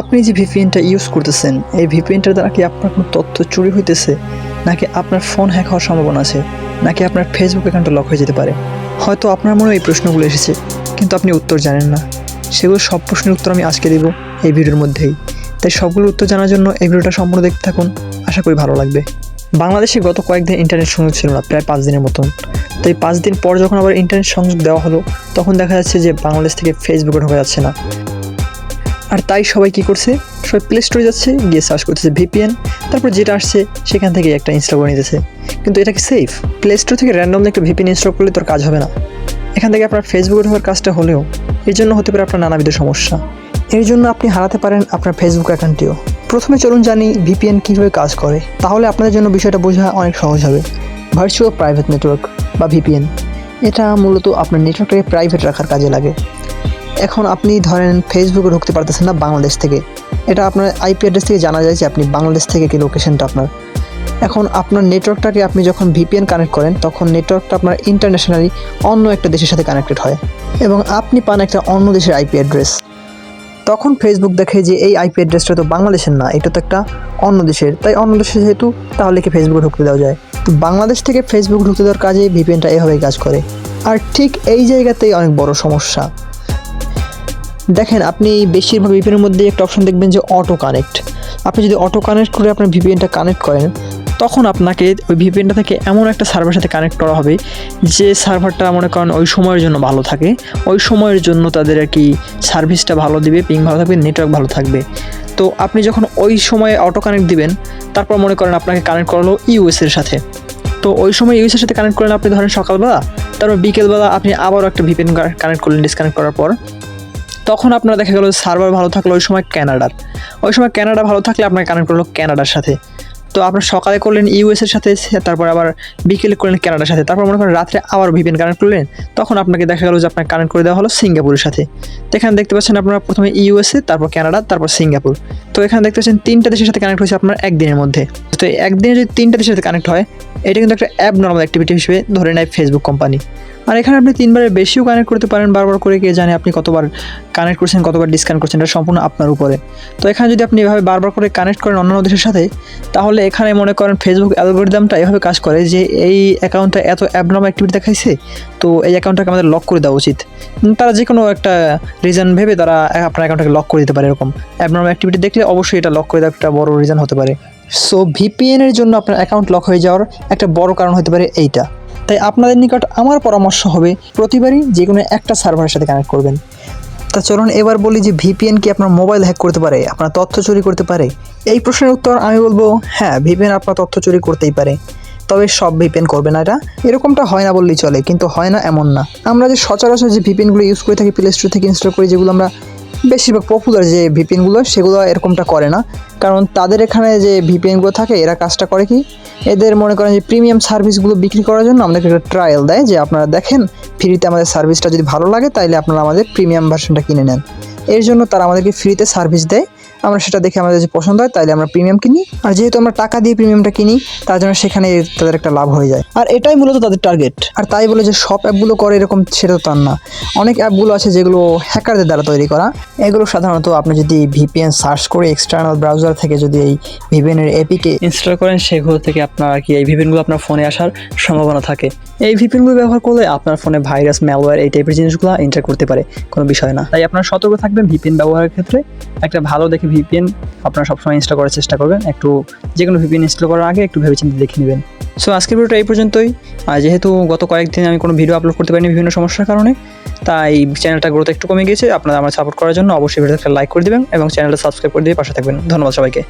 আপনি যে ভিপিএনটা ইউজ করতেছেন, এই ভিপিএনটার দ্বারা কি আপনার কোনো তথ্য চুরি হইতেছে? নাকি আপনার ফোন হ্যাক হওয়ার সম্ভাবনা আছে? নাকি আপনার ফেসবুক অ্যাকাউন্টে লক হয়ে যেতে পারে? হয়তো আপনার মনে এই প্রশ্নগুলো এসেছে, কিন্তু আপনি উত্তর জানেন না। সেগুলো সব প্রশ্নের উত্তর আমি আজকে দেব এই ভিডিওর মধ্যেই। তাই সবগুলো উত্তর জানার জন্য এই ভিডিওটা সম্পূর্ণ দেখতে থাকুন। আশা করি ভালো লাগবে। বাংলাদেশে গত কয়েকদিন ইন্টারনেট সংযোগ ছিল না, প্রায় পাঁচ দিনের মতন। তাই পাঁচ দিন পর যখন আবার ইন্টারনেট সংযোগ দেওয়া হলো, তখন দেখা যাচ্ছে যে বাংলাদেশ থেকে ফেসবুকে ঢোকা যাচ্ছে না। আর তাই সবাই কি করছে? সবাই প্লে স্টোরে যাচ্ছে, গিয়ে সার্চ করতেছে ভিপিএন তারপর যেটা আসছে, সেখান থেকে একটা ইনস্টল করে নিতেছে। কিন্তু এটা কি সেফ প্লে স্টোর থেকে র্যান্ডমলি একটা ভিপিএন ইনস্টল করলে তোর কাজ হবে না। এখান থেকে আপনার ফেসবুকে ঢোকার কাজটা হলেও, এর জন্য হতে পারে আপনার নানাবিধ সমস্যা। এর জন্য আপনি হারাতে পারেন আপনার ফেসবুক অ্যাকাউন্টটিও প্রথমে চলুন জানি ভিপিএন কীভাবে কাজ করে। তাহলে আপনাদের জন্য বিষয়টা বোঝা অনেক সহজ হবে। ভার্চুয়াল প্রাইভেট নেটওয়ার্ক বা ভিপিএন এটা মূলত আপনার নেটওয়ার্কটাকে প্রাইভেট রাখার কাজে লাগে। এখন আপনি ধরেন ফেসবুকে ঢুকতে পারতেছেন না বাংলাদেশ থেকে। এটা আপনার আইপি অ্যাড্রেস থেকে জানা যায় যে আপনি বাংলাদেশ থেকে কি লোকেশনটা আপনার। এখন আপনার নেটওয়ার্কটাকে আপনি যখন ভিপিএন কানেক্ট করেন, তখন নেটওয়ার্কটা আপনার ইন্টারন্যাশনালি অন্য একটা দেশের সাথে কানেক্টেড হয় এবং আপনি পান একটা অন্য দেশের আইপি অ্যাড্রেস তখন ফেসবুক দেখে যে এই আইপি অ্যাড্রেসটা তো বাংলাদেশের না, এটা তো একটা অন্য দেশের। তাই অন্য দেশের যেহেতু, তাহলে কি ফেসবুকে ঢুকতে দেওয়া যায়? তো বাংলাদেশ থেকে ফেসবুক ঢুকতে দেওয়ার কাজে ভিপিএনটা এভাবেই কাজ করে। আর ঠিক এই জায়গাতেই অনেক বড় সমস্যা। দেখেন, আপনি বেশিরভাগ ভিপিএনের মধ্যে একটা অপশন দেখবেন যে অটো কানেক্ট আপনি যদি অটো কানেক্ট করে আপনার ভিপিএনটা কানেক্ট করেন, তখন আপনাকে ওই ভিপিএনটা থেকে এমন একটা সার্ভারের সাথে কানেক্ট করা হবে যে সার্ভারটা মনে করেন ওই সময়ের জন্য ভালো থাকে। ওই সময়ের জন্য তাদের আর কি সার্ভিসটা ভালো দিবে পিং ভালো থাকবে নেটওয়ার্ক ভালো থাকবে। তো আপনি যখন ওই সময়ে অটো কানেক্ট দিবেন, তারপর মনে করেন আপনাকে কানেক্ট করালো ইউএসের সাথে। তো ওই সময় ইউএসের সাথে কানেক্ট করলেন আপনি ধরেন সকালবেলা, তারপর বিকেলবেলা আপনি আবারও একটা ভিপিএন কানেক্ট করলেন ডিসকানেক্ট করার পর। তখন আপনার দেখা গেলো সার্ভার ভালো থাকল ওই সময় ক্যানাডার ওই সময় ক্যানাডা ভালো থাকলে আপনাকে কানেক্ট করল ক্যানাডার সাথে। তো আপনার সকালে করলেন ইউএসের সাথে তারপর আবার বিকেলে করলেন ক্যানাডার সাথে। তারপর মনে করেন রাত্রে আবার ভিপিএন কানেক্ট করলেন, তখন আপনাকে দেখা গেলো যে আপনাকে কানেক্ট করে দেওয়া হলো সিঙ্গাপুরের সাথে। তো এখানে দেখতে পাচ্ছেন আপনারা প্রথমে ইউএসএ তারপর ক্যানাডা তারপর সিঙ্গাপুর তো এখানে দেখতে পাচ্ছেন তিনটা দেশের সাথে কানেক্ট হয়েছে আপনার একদিনের মধ্যে। তো একদিনে যদি তিনটা দেশের সাথে কানেক্ট হয়, এটা কিন্তু একটা অ্যাব নর্মাল অ্যাক্টিভিটি হিসেবে ধরে নেয় ফেসবুক কোম্পানি আর এখানে আপনি তিনবারের বেশিও কানেক্ট করতে পারেন, বারবার করে কে জানে আপনি কতবার কানেক্ট করছেন, কতবার ডিসকানেক্ট করছেন, এটা সম্পূর্ণ আপনার উপরে। তো এখানে যদি আপনি এভাবে বারবার করে কানেক্ট করেন অন্যান্য দেশের সাথে, তাহলে এখানে মনে করেন ফেসবুক অ্যালগোরিদমটা এভাবে কাজ করে যে এই অ্যাকাউন্টটা এত অ্যাবনর্মাল অ্যাক্টিভিটি দেখাইছে, তো এই অ্যাকাউন্টটাকে আমাদের লক করে দেওয়া উচিত। তারা যে কোনো একটা রিজন ভেবে তারা আপনার অ্যাকাউন্টটাকে লক করে দিতে পারে এরকম। অ্যাবনর্মাল অ্যাক্টিভিটি দেখলে অবশ্যই এটা লক করে দেওয়া একটা বড় রিজন হতে পারে। সো ভিপিএন এর জন্য আপনার অ্যাকাউন্ট লক হয়ে যাওয়ার একটা বড় কারণ হতে পারে এইটা। তাই আপনাদের নিকট আমার পরামর্শ হবে প্রতিবারই যে কোনো একটা সার্ভারের সাথে কানেক্ট করবেন। তা চলুন এবার বলি যে ভিপিএন কি আপনার মোবাইল হ্যাক করতে পারে, আপনার তথ্য চুরি করতে পারে? এই প্রশ্নের উত্তর আমি বলব হ্যাঁ ভিপিএন আপনার তথ্য চুরি করতেই পারে। তবে সব ভিপিএন করবে না এটা। এরকমটা হয় না বললেই চলে, কিন্তু হয় না এমন না। আমরা যে সচরাচর যে ভিপিএনগুলো ইউজ করে থাকি প্লে স্টোর থেকে ইনস্টল করি, যেগুলো আমরা বেশিরভাগ পপুলার যে ভিপিএনগুলো সেগুলো এরকমটা করে না। কারণ তাদের এখানে যে ভিপিএনগুলো থাকে, এরা কাজটা করে কি? এদের মনে করেন যে প্রিমিয়াম সার্ভিসগুলো বিক্রি করার জন্য আমাদেরকে একটা ট্রায়াল দেয় যে আপনারা দেখেন ফ্রিতে আমাদের সার্ভিসটা যদি ভালো লাগে তাহলে আপনারা আমাদের প্রিমিয়াম ভার্সনটা কিনে নেন। এর জন্য তারা আমাদেরকে ফ্রিতে সার্ভিস দেয়। আমরা সেটা দেখে আমাদের যে পছন্দ হয়, তাইলে আমরা প্রিমিয়াম কিনি। আর যেহেতু আমরা টাকা দিয়ে প্রিমিয়ামটা কিনি, তার জন্য সেখানে তাদের একটা লাভ হয়ে যায়। আর এটাই মূলত তাদের টার্গেট আর তাই বলে যে সব অ্যাপগুলো করে এরকম, সেটা তো তার না। অনেক অ্যাপগুলো আছে যেগুলো হ্যাকারদের দ্বারা তৈরি করা। এগুলো সাধারণত আপনি যদি ভিপিএন সার্চ করে এক্সটার্নাল ব্রাউজার থেকে যদি এই ভিপিএনের এপিকে ইনস্টল করেন, সেগুলো থেকে আপনার আর কি এই ভিপিএনগুলো আপনার ফোনে আসার সম্ভাবনা থাকে। এই ভিপিএনগুলো ব্যবহার করলে আপনার ফোনে ভাইরাস ম্যালওয়্যার এই টাইপের জিনিসগুলো এন্টার করতে পারে। কোনো বিষয় না। তাই আপনারা সতর্ক থাকবেন ভিপিএন ব্যবহারের ক্ষেত্রে। একটা ভালো দেখে ভিপিএন আপনারা সবসময় ইনস্টল করার চেষ্টা করবেন। একটু যে কোনো ভিপিএন ইনস্টল করার আগে একটু ভেবেচিন্তে দেখে নেবেন। সো আজকের ভিডিওটা এই পর্যন্তই। আর যেহেতু গত কয়েকদিন আমি কোনো ভিডিও আপলোড করতে পারিনি বিভিন্ন সমস্যার কারণে, তাই চ্যানেলটা গ্রোথ একটু কমে গিয়েছে। আপনারা আমার সাপোর্ট করার জন্য অবশ্যই ভিডিওটা লাইক করে দেবেন এবং চ্যানেলটা সাবস্ক্রাইব করে দিয়ে পাশে থাকবেন। ধন্যবাদ সবাইকে।